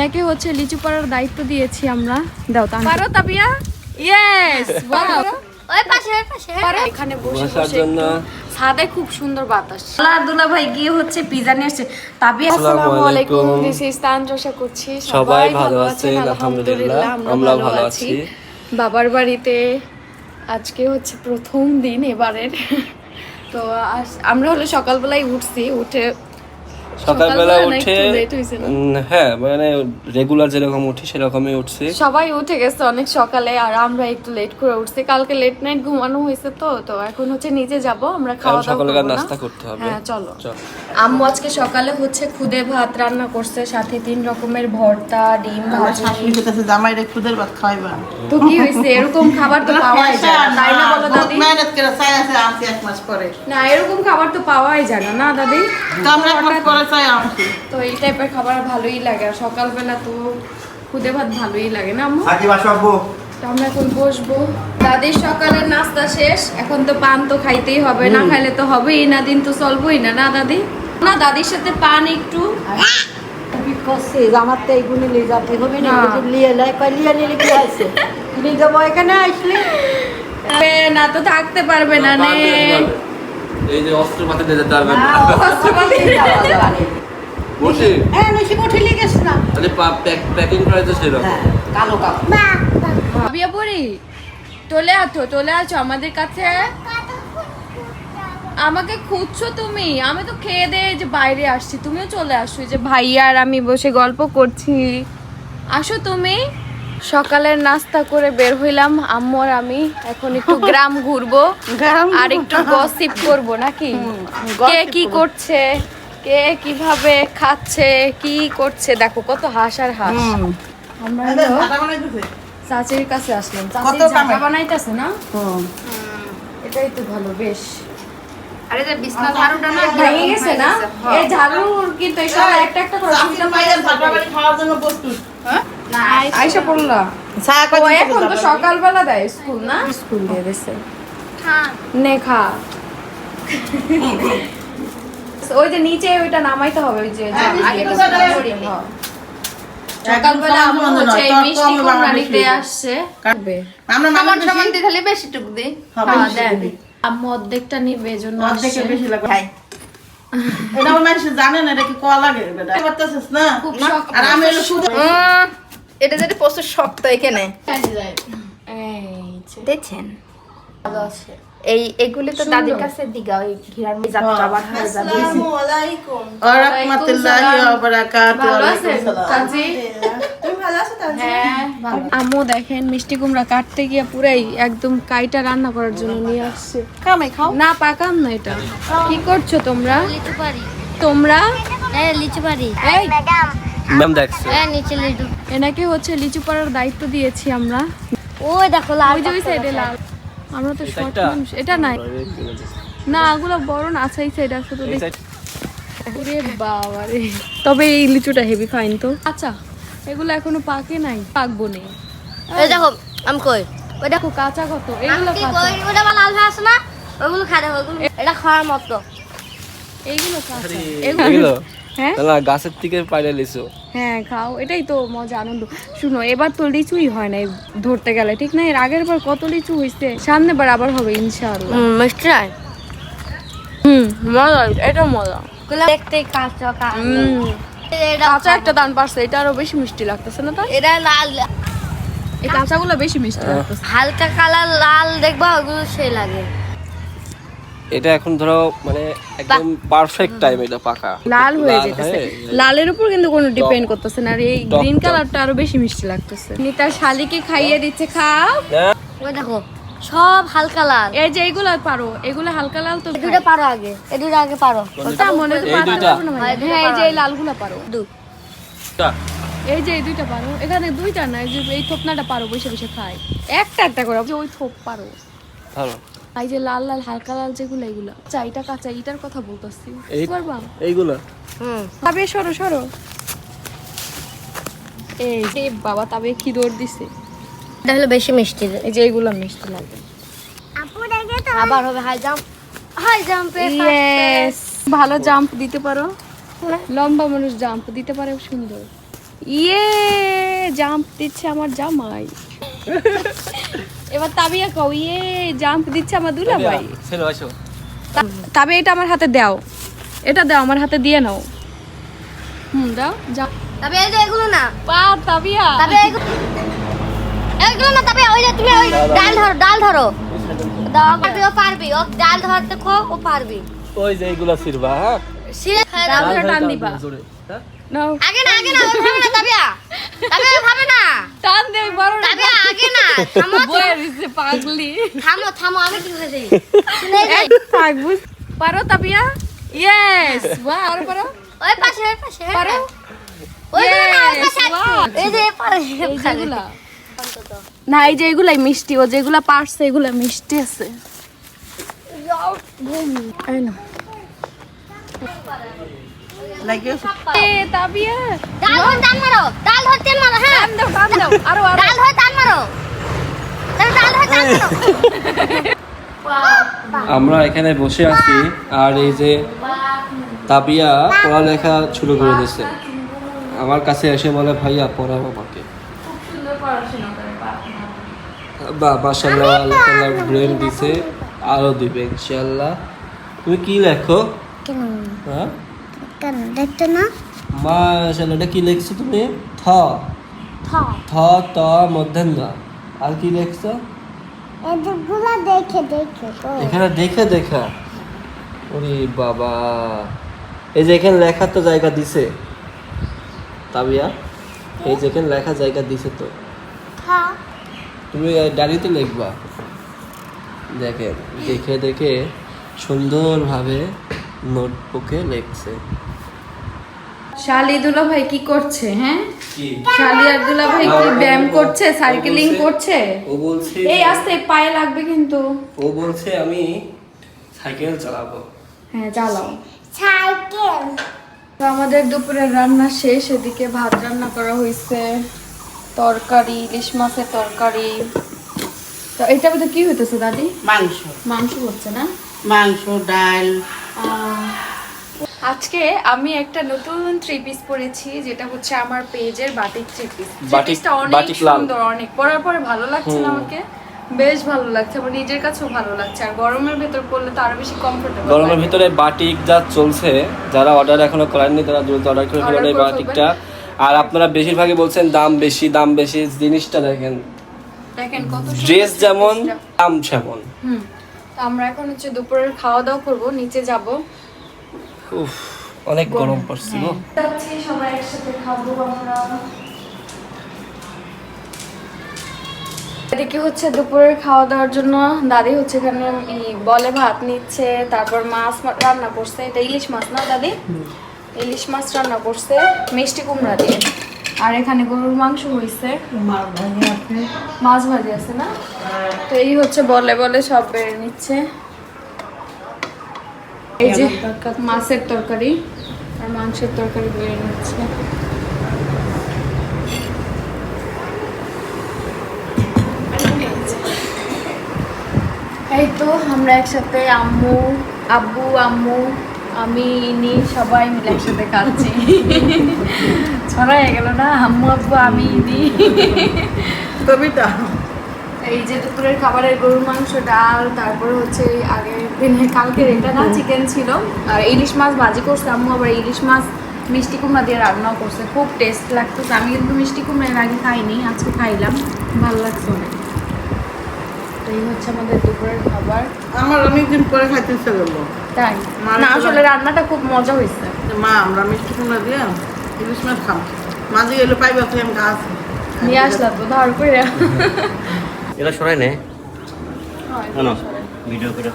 নাকি হচ্ছে লিচু পাড়ার দায়িত্ব দিয়েছি আমরা? দাও তা পারো তাবিয়া ইয়েস ওই পাশে ওই পাশে। এখানে বসে বসার বসে ছাদে খুব সুন্দর বাতাস। ভাই গিয়ে হচ্ছে পিজা নিয়ে আসছে। তাবিয়া আসসালামু আলাইকুম। দিস ইজ তানজোশা করছি। সবাই ভালো আছেন, আলহামদুলিল্লাহ। আমরাও ভালো আছি। বাবার বাড়িতে আজকে হচ্ছে প্রথম দিন এবারের। তো আমরা হলো সকালবেলায় উঠছি। উঠে সকালবেলা উঠে হ্যাঁ মানে রেগুলার যেরকম উঠি সেরকমই উঠছি। সবাই উঠে গেছে অনেক সকালে আর আমরা একটু লেট করে উঠছি। কালকে লেট নাইট ঘুমানো হয়েছে তো তো এখন হচ্ছে নিচে যাব আমরা খাওয়া দাওয়া সকালকার নাস্তা করতে হবে। হ্যাঁ চলো। আম্মু আজকে সকালে হচ্ছে খুদে ভাত রান্না করছে সাথে তিন রকমের ভর্তা ডিম ভাজি। শাশুড়ি জামাই রে খুদের ভাত খাওয়াইবা তো কি হয়েছে এরকম খাবার তো পাওয়াই যায় না তাই না বলো দাদি? মেহনত করে চাই আছে এক মাস পরে। না এরকম খাবার তো পাওয়াই যায় না না দাদি? তো আমরা এক মাস পরে চাই তো এই টাইপের খাবার ভালোই লাগে আর সকালবেলা তো খুদে ভাত ভালোই লাগে না আম্মু? বাসাবো আমরা এখন বসবো। দাদির সকালের নাস্তা শেষ এখন তো পান তো খাইতেই হবে না খাইলে তো হবেই না দিন তো চলবেই না না দাদি? না দাদির সাথে পান একটু। আমার তো এইগুলি নিয়ে যেতে হবে না না। লিয়ে লাই লিয়ে নিলে কি আছে নিয়ে যাব এখানে আসলে? না তো থাকতে পারবে না নে এই যে অস্ত্র পাতে দিয়ে যেতে পারবেন অস্ত্রপাতি যাওয়া যাবে না। বসে। হ্যাঁ নসি বঠে লিয়ে না। তাহলে প্যাকিং করে তো সেরকম কালো কাপড়। ভাবিয়া পড়ি চলে আছো চলে আছো আমাদের কাছে? আমাকে খুঁজছো তুমি? আমি তো খেয়ে দিয়ে যে বাইরে আসছি। তুমিও চলে আসো। এই যে ভাইয়া আর আমি বসে গল্প করছি। আসো তুমি। সকালের নাস্তা করে বের হইলাম। আম্মু আর আমি এখন একটু গ্রাম ঘুরবো। আর একটু গসিপ করব নাকি? কে কি করছে? কে কীভাবে খাচ্ছে? কি করছে? দেখো কত হাঁস আর হাঁস। আমরা চাচির কাছে আসলাম। চাচি বানাইতেছে না? এটাই তো ভালো বেশ। আরে যে বিছনা ঝাড়ুটা না ভেঙে গেছে না? এই ঝাড়ুর কিন্তু এটা একটা একটা করে বাড়ি খাওয়ার জন্য প্রস্তুত। না আইসা পড়লা। এখন তো সকালবেলা দেয় স্কুল না? স্কুল দিয়ে দিছে। হ্যাঁ নে খা। ওই যে নিচে ওইটা নামাইতে হবে ওই যে হ্যাঁ, আগে। হ্যাঁ। সকালবেলা আম্মু হচ্ছে এই মিষ্টি কুমড়া আসছে। আমরা মামা সমান দিয়ে তাহলে বেশি টুক দে হ্যাঁ দেন আম্মু অর্ধেকটা নিবে এজন্য অর্ধেকে বেশি লাগে। খাই। এটা মানুষ জানে না এটা কি কোয়া লাগে বেটা? করতেছিস না খুব না? শক্ত। আর আমি শুধু উম, এটা যেটা প্রচুর শক্ত এখানে। এই দেখছেন? ভালো আছে। এই এগুলি তো দাদির কাছে দিগা ওই ঘিরার যাত্রা আবার হয়ে যাবে। রাহমাতুল্লাহি ওয়া বারাকাতুহু হ্যাঁ দেখেন মিষ্টি কুমড়া কাটতে গিয়ে পুরাই একদম কাইটা রান্না করার জন্য নিয়ে আসছে। কামাই খাও। না পাকাম না এটা। কি করছ তোমরা? তোমরা? এ লিচু পারি এই। ম্যাম দেখছে। এ নিচে লিচু এনাকে হচ্ছে লিচু পাড়ার দায়িত্ব দিয়েছি আমরা। ওই দেখো লাল ওই যে ওই সাইডে লাল। আমরা তো শর্ট মানুষ এটা নাই। না ওগুলো বড় না আছে এই সাইড আছে তো এই দেখ। ওরে বাবা রে তবে এই লিচুটা হেভি ফাইন তো। আচ্ছা এগুলো এখনও পাকে নাই পাকবো নেই এই দেখো আমি কই? ওই দেখো কাঁচা কত এগুলো কি কাঁচা। কই? ওটা লাল হয়ে আছে না? ওইগুলো খাই দেখো এটা খাওয়ার মতো। এইগুলো কাঁচা। এগুলো হ্যাঁ না গাছের থেকে পাইলে লিচু হ্যাঁ খাও এটাই তো মজা আনন্দ। শুনো এবার তো লিচুই হয় না ধরতে গেলে ঠিক না? এর আগের বার কত লিচু হয়েছে সামনে বার আবার হবে ইনশাআল্লাহ। মিষ্টি হুম মজা এটা মজা। দেখতে কাঁচা হুম। এটা কাঁচা একটা দান পারছে এটা আরও বেশি মিষ্টি লাগতেছে না তাই এটা লাল। এই কাঁচাগুলো বেশি মিষ্টি লাগতেছে। হালকা কালার লাল দেখবা ওগুলো সেই লাগে। এটা এখন ধরো মানে একদম পারফেক্ট টাইম এটা পাকা। লাল হয়ে যেতেছে। লালের উপর কিন্তু কোনো ডিপেন্ড করতেছে না আর এই গ্রিন কালারটা আরও বেশি মিষ্টি লাগতেছে। উনি তার শালিকে খাইয়ে দিচ্ছে খাও। না, ওই দেখো সব হালকা লাল। এই যে এইগুলো পারো এগুলো হালকা লাল তো এই দুটো পারো আগে এই দুটো আগে পারো। ওটা মনে না ভাই। হ্যাঁ এই যে এই লালগুলো পারো। দু। এটা। এই যে এই দুইটা পারো। এখানে দুইটা না এই যে এই থোপনাটা পারো বসে বসে খাই। একটা একটা করে ওই থোপ পারো। ভালো। এই যে লাল লাল হালকা লাল যেগুলো এগুলো। আচ্ছা এটা কাঁচা এটার কথা বলতেছি পারবা? এইগুলো। হুম। তবে সরো সরো। এই যে বাবা তবে কি দৌড় দিছে? এটা হলো বেশি মিষ্টি এই যে এইগুলো মিষ্টি লাগে। আবার হবে হাই জাম্প। হাই জাম্পে ইয়েস ভালো জাম্প দিতে পারো। লম্বা মানুষ জাম্প দিতে পারে সুন্দর। ইয়ে জাম্প দিচ্ছে আমার জামাই। এবার তাবিয়া কও ইয়ে জাম্প দিচ্ছে আমার দুলা ভাই। ছেলে আসো। তবে এটা আমার হাতে দাও। এটা দাও আমার হাতে দিয়ে নাও। হুম দাও যা। তবে এই যে এগুলো না। পা তাবিয়া। তবে এগুলো এগুলো না তবে ওই যে তুমি ওই ডাল ধরো ডাল ধরো। দাও পারবি ও পারবি। ও ডাল ধরতে খো ও পারবি। ওই যে এইগুলা সিরবা হ্যাঁ? সিরে খায় ডাল দাও ধরে টান দিবা। হ্যাঁ নাও। আগে না আগে না ও ভাবে না তবিয়া। তবে ভাবে না। টান দে বড় না তবে আগে না থামো বয়ে পাগলি। থামো থামো আমি কি করে দেই শুনে যাই। থাক বুঝ পারো তাবিয়া? ইয়েস বাহ আর পারো। ওই পাশে ওই পাশে। পারো? ওই যে না ওই পাশে এই যে পারে এই না এই যে এগুলাই মিষ্টি ও যেগুলা পারছে এগুলা মিষ্টি আছে। নাও। লাগে এ তাবিয়া। ডাল ধর টান মারো। ডাল ধর তেল মারো হ্যাঁ। টান দাও টান দাও। আরও আরও। ডাল ধর টান মারো। ডাল ধর টান মারো। আমরা এখানে বসে আছি আর এই যে তাবিয়া পড়ালেখা শুরু করে দিয়েছে। আমার কাছে এসে বলে ভাইয়া পড়াও আমাকে। বা মাশাল্লাহ আল্লাহ তাআলা ব্রেন দিছে আরও দিবে ইনশাল্লাহ তুমি কি লেখো? হ্যাঁ? কেন দেখতে না মাশাল্লাহ এটা কি লিখছো তুমি? থ। থ। থ ত মধ্যাহ্ন আর কি লিখছো? এগুলো দেখে দেখে এখানে দেখে দেখা। ওরে বাবা। এই যে এখানে লেখার তো জায়গা দিছে। তাবিয়া এই যে এখানে লেখা জায়গা দিছে তো। তুমি ডায়েরিতে লিখবা। দেখেন দেখে দেখে সুন্দরভাবে নোটবুকে লিখছে। শালি দুলা ভাই কি করছে হ্যাঁ? কি? শালি আর দুলা ভাই কি ব্যায়াম করছে সাইকেলিং করছে? ও বলছে এই আস্তে পায়ে লাগবে কিন্তু। ও বলছে আমি সাইকেল চালাবো। হ্যাঁ চালাও। সাইকেল। তো আমাদের দুপুরের রান্না শেষ এদিকে ভাত রান্না করা হয়েছে। তরকারি ইলিশ মাছের তরকারি। তো এটা মধ্যে কি হইতেছে দাদি? মাংস। মাংস হচ্ছে না? মাংস ডাল। আহ, আজকে আমি একটা নতুন থ্রি পিস পরেছি যেটা হচ্ছে আমার পেজের বাটিক থ্রি পিস পিসটা অনেক সুন্দর অনেক পরার পরে ভালো লাগছে না আমাকে। বেশ ভালো লাগছে আমার নিজের কাছেও ভালো লাগছে। আর গরমের ভেতর পরলে তো আরও বেশি কমফোর্টেবল গরমের ভিতরে বাটিক যা চলছে যারা অর্ডার এখনও করেননি তারা দ্রুত অর্ডার করে ফেলেন এই বাটিকটা আর আপনারা বেশিরভাগই বলছেন দাম বেশি দাম বেশি জিনিসটা দেখেন। দেখেন কত ড্রেস যেমন দাম সেমন। হুম তো আমরা এখন হচ্ছে দুপুরের খাওয়া দাওয়া করব নিচে যাব। উফ অনেক গরম। পড়ছে গো। যাচ্ছি সবাই একসাথে খাব আমরা। এদিকে হচ্ছে দুপুরের খাওয়া দাওয়ার জন্য দাদি হচ্ছে এখানে বলে ভাত নিচ্ছে তারপর মাছ রান্না করছে। এটা ইলিশ মাছ না দাদি? ইলিশ মাছ রান্না করছে মিষ্টি কুমড়া দিয়ে। আর এখানে গরুর মাংস হয়েছে মাছ ভাজি আছে। মাছ ভাজি আছে না? তো এই হচ্ছে বলে বলে সব বেড়ে নিচ্ছে। এই যে মাছের তরকারি আর মাংসের তরকারি বেড়ে নিচ্ছে এই তো আমরা একসাথে আম্মু আব্বু আম্মু আমি ইনি সবাই মিলে একসাথে খাচ্ছি। ছড়াই গেল না? আম্মু আব্বু আমি ইনি। কবিতা। এই যে দুপুরের খাবারের গরুর মাংস ডাল তারপরে হচ্ছে এই আগের দিনের কালকের এটা না চিকেন ছিল। আর ইলিশ মাছ ভাজি করছে আম্মু আবার ইলিশ মাছ মিষ্টি কুমড়া দিয়ে রান্নাও করছে। খুব টেস্ট লাগতেছে। আমি কিন্তু মিষ্টি কুমড়া এর আগে খাইনি আজকে খাইলাম। ভালো লাগছে অনেক। এই হচ্ছে আমাদের দুপুরের খাবার। আমার অনেকদিন পরে খাইতে ইচ্ছে করল। তাই? না আসলে রান্নাটা খুব মজা হয়েছে মা আমরা মিষ্টি কুমড়া দিয়ে ইলিশ মাছ খাম মাঝে গেলে পাইবা তুই আমি গাছ নিয়ে আসলাম তো ধর করে এটা সরাই নে ভিডিও করে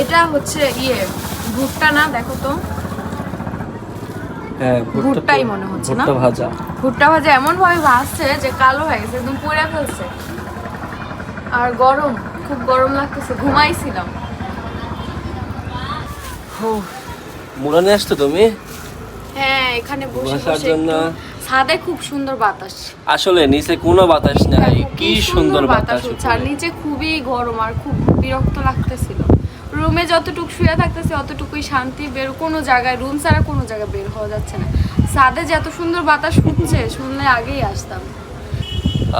এটা হচ্ছে ইয়ে ভুট্টা না দেখো তো। হ্যাঁ ভুট্টাই মনে হচ্ছে না? ভুট্টা ভাজা। ভুট্টা ভাজা এমন ভাবে ভাজছে যে কালো হয়ে গেছে একদম পুড়ে ফেলছে। আর গরম খুব গরম লাগতেছে ঘুমাইছিলাম। মুরানে আসতো তুমি? হ্যাঁ এখানে বসে বসে জন্য ছাদে খুব সুন্দর বাতাস। আসলে নিচে কোনো বাতাস নাই কি সুন্দর বাতাস হচ্ছে। আর নিচে খুবই গরম আর খুব বিরক্ত লাগতেছিল। রুমে যতটুকু শুয়ে থাকতেছে অতটুকুই শান্তি বের কোনো জায়গায় রুম ছাড়া কোনো জায়গায় বের হওয়া যাচ্ছে না। ছাদে যে এত সুন্দর বাতাস উঠছে শুনলে আগেই আসতাম।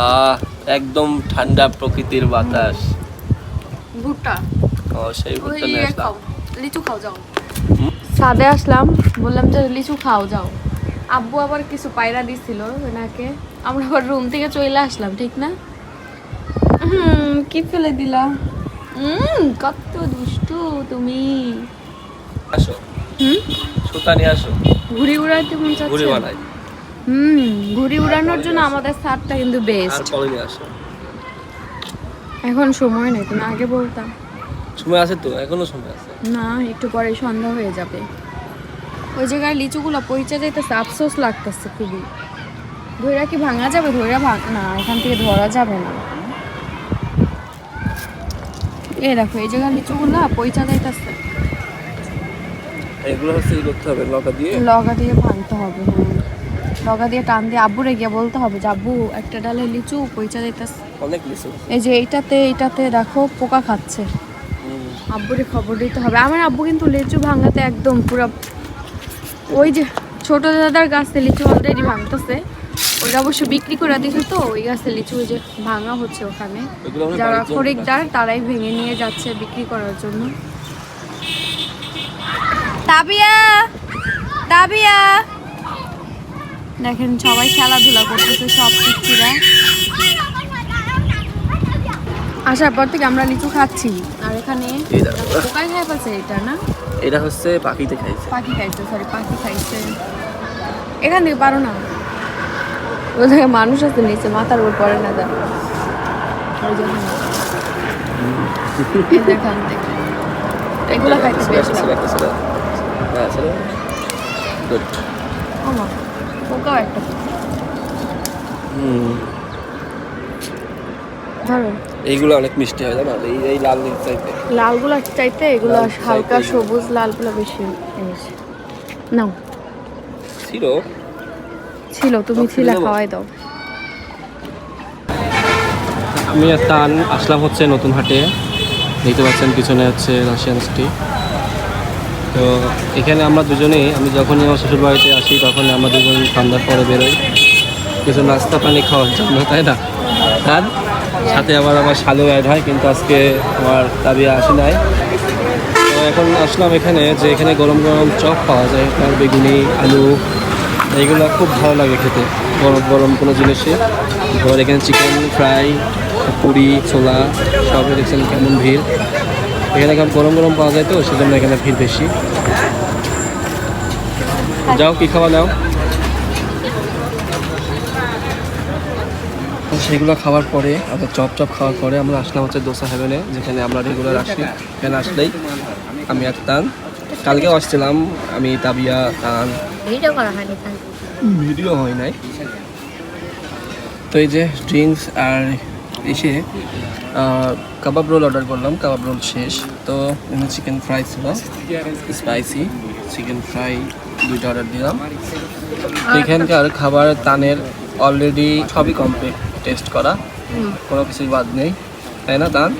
আহ একদম ঠান্ডা প্রকৃতির বাতাস। ভুট্টা। ও সেই ভুট্টা নিয়ে ইয়ে খাও লিচু খাও যাও। ছাদে আসলাম বললাম যে লিচু খাও যাও। আব্বু আবার কিছু পায়রা দিছিল ওনাকে। আমরা আবার রুম থেকে চলে আসলাম ঠিক না? হুম কি ফেলে দিলা? হুম কত দুষ্টু তুমি। আসো। হুম? সুতা নিয়ে আসো। ঘুড়ি উড়াইতে মন ঘুরে চাচ্ছে বানাই। হুম ঘুড়ি উড়ানোর জন্য আমাদের ছাদটা কিন্তু বেস্ট কলে নিয়ে আসো। এখন সময় নেই তুমি আগে বলতাম সময় আছে তো এখনও সময়। না একটু পরে সন্ধ্যা হয়ে যাবে। ওই জায়গায় লিচুগুলো পরিচয় যাইতেছে আফসোস লাগতেছে খুবই। ধৈরা কি ভাঙা যাবে? ধৈরা ভাঙ না এখান থেকে ধরা যাবে না। এই দেখো এই জায়গায় লিচুগুলো পরিচয় যাইতেছে। এগুলো হচ্ছে করতে হবে? লকা দিয়ে? লগা দিয়ে ভাঙতে হবে হ্যাঁ। লগা দিয়ে টান দিয়ে আব্বুরে গিয়ে বলতে হবে যে আব্বু একটা ডালে লিচু যাইতেছে। অনেক লিচু। এই যে এইটাতে এইটাতে দেখো পোকা খাচ্ছে। আব্বুরে খবর দিতে হবে। আমার আব্বু কিন্তু লিচু ভাঙাতে একদম পুরো ওই যে ছোট দাদার গাছে লিচু অলরেডি ভাঙতেছে। ওইটা অবশ্য বিক্রি করে দিছে তো ওই গাছে লিচু ওই যে ভাঙা হচ্ছে ওখানে। যারা খরিকদার তারাই ভেঙে নিয়ে যাচ্ছে বিক্রি করার জন্য। তাবিয়া! তাবিয়া! দেখেন সবাই খেলাধুলা করতেছে সব পিচ্ছিরা আসার পর থেকে আমরা লিচু খাচ্ছি। আর এখানে পোকায় খাই পাচ্ছে এটা না? এটা হচ্ছে পাখিতে খাইছে। পাখি খাইছে সরি পাখি খাইছে। এখান থেকে পারো না। ওই জায়গায় মানুষ আছে নিচে মাথার উপর পড়ে না দেখি। এগুলো খাইতে বেশ হ্যাঁ পোকাও একটা। হুম। ধরো। এইগুলো অনেক মিষ্টি হয় জানো? এই এই লাল নীল চাইতে লালগুলো চাইতে এগুলো হালকা সবুজ লালগুলো বেশি এনেছে নাও। ছিল। ছিল তুমি ছিলা খাওয়াই দাও। আমি আর তান আসলাম হচ্ছে নতুন হাটে। দেখতে পাচ্ছেন পিছনে হচ্ছে রাশিয়ান স্টি তো এখানে আমরা দুজনেই আমি যখনই আমার শ্বশুর বাড়িতে আসি তখনই আমরা দুজন সন্ধ্যার পরে বেরোই। কিছু নাস্তা পানি খাওয়ার জন্য তাই না? আর সাথে আবার আমার শালু অ্যাড হয়, কিন্তু আজকে আমার দাবি আসে নাই। তো এখন আসলাম এখানে, যে এখানে গরম গরম চপ পাওয়া যায় আপনার বেগুনি, আলু, এইগুলো খুব ভালো লাগে খেতে। গরম গরম কোনো জিনিসে আবার এখানে চিকেন, ফ্রাই, পুরি, ছোলা সব দেখছেন কেমন ভিড়। এখানে কেমন গরম গরম পাওয়া যায় তো, সেজন্য এখানে ভিড় বেশি। যাও, কি খাওয়া নাও সেগুলো খাওয়ার পরে আবার চপ চপ খাওয়ার পরে আমরা আসলাম হচ্ছে দোসা হেভেনে যেখানে আমরা রেগুলার আসি এখানে আসলেই আমি এক টান কালকেও আসছিলাম আমি তাবিয়া তান। ভিডিও করা হয়নি ভিডিও হয় নাই। তো এই যে ড্রিঙ্কস আর এসে কাবাব রোল অর্ডার করলাম কাবাব রোল শেষ। তো এখানে চিকেন ফ্রাই ছিল স্পাইসি চিকেন ফ্রাই দুইটা অর্ডার দিলাম। এখানকার খাবার তানের অলরেডি সবই কমপ্লিট টেস্ট করা। কোনো কিছুই বাদ নেই। তাই না তান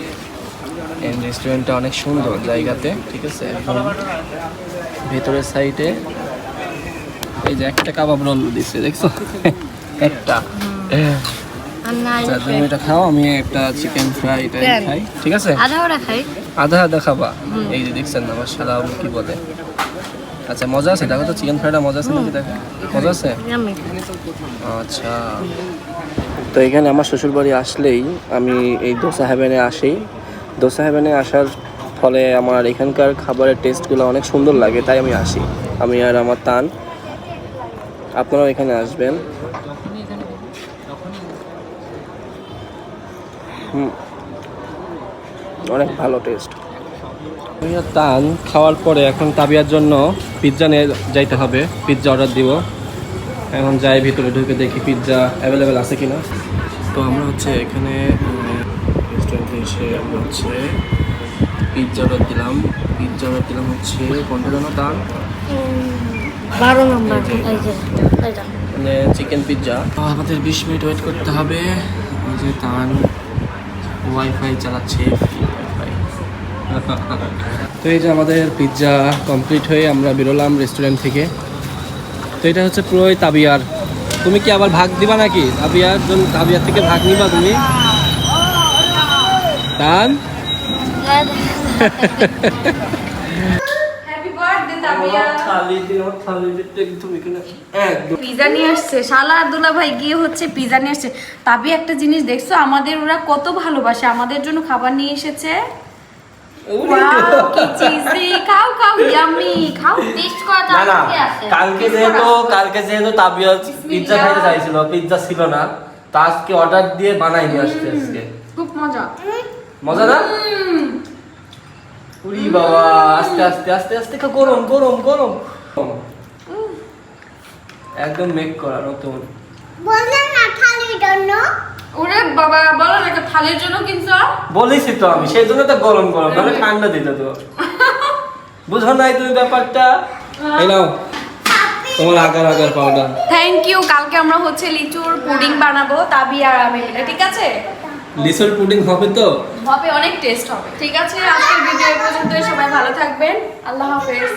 এই রেস্টুরেন্টটা অনেক সুন্দর জায়গাতে ঠিক আছে? ভেতরের সাইডে এই যে একটা কাবাব রোল দিচ্ছে দেখছ? একটা। তুমি এটা খাও আমি একটা চিকেন ফ্রাই খাই ঠিক আছে? আধা আধা খাবা। এই যে দেখছেন আমার কি বলে? আচ্ছা মজা আছে? দেখো তো চিকেন ফ্রাইটা মজা আছে নাকি? দেখো। মজা আছে? আচ্ছা। তো এখানে আমার শ্বশুর বাড়ি আসলেই আমি এই দোসা হ্যাভেনে আসি। দোসা হ্যাভেনে আসার ফলে আমার এখানকার খাবারের টেস্টগুলো অনেক সুন্দর লাগে, তাই আমি আসি। আমি আর আমার তান। আপনারাও এখানে আসবেন। অনেক ভালো টেস্ট তান খাওয়ার পরে এখন তাবিয়ার জন্য পিৎজা নিয়ে যাইতে হবে। পিৎজা অর্ডার দিব। এখন যাই ভিতরে ঢুকে দেখি পিৎজা অ্যাভেলেবেল আছে কিনা। তো আমরা হচ্ছে এখানে রেস্টুরেন্টে এসে আমরা হচ্ছে পিৎজা অর্ডার দিলাম। পিৎজা অর্ডার দিলাম হচ্ছে কোনটা যেন তার? বারো নম্বর মানে চিকেন পিৎজা আমাদের বিশ মিনিট ওয়েট করতে হবে। যে তান ওয়াইফাই চালাচ্ছে। ওয়াইফাই তো এই যে আমাদের পিৎজা কমপ্লিট হয়ে আমরা বেরোলাম রেস্টুরেন্ট থেকে। তো এটা হচ্ছে পুরোই তাবিয়ার। তুমি কি আবার ভাগ দিবা নাকি? তাবিয়ার জন্য তাবিয়ার থেকে ভাগ নিবা তুমি? তান দিন পিজা নিয়ে আসছে। শালা আর দুলা ভাই গিয়ে হচ্ছে পিজা নিয়ে আসছে। তাবি একটা জিনিস দেখছ আমাদের ওরা কত ভালোবাসে। আমাদের জন্য খাবার নিয়ে এসেছে। মজা না আস্তে আস্তে আস্তে আস্তে গরম গরম গরম একদম মেক করা নতুন ওরে বাবা বলো না একটা থালির জন্য কিনছো? বলেছি তো আমি সেই জন্য তো গরম গরম মানে ঠান্ডা দিত তো। বুঝো নাই তুমি ব্যাপারটা? এই নাও তোমার agar agar powder thank you কালকে আমরা হচ্ছে লিচুর পুডিং বানাবো তাবি আর আমি মিলে ঠিক আছে? লিসল পুডিং হবে তো? হবে অনেক টেস্ট হবে ঠিক আছে? আজকের ভিডিও এই পর্যন্তই সবাই ভালো থাকবেন আল্লাহ হাফেজ।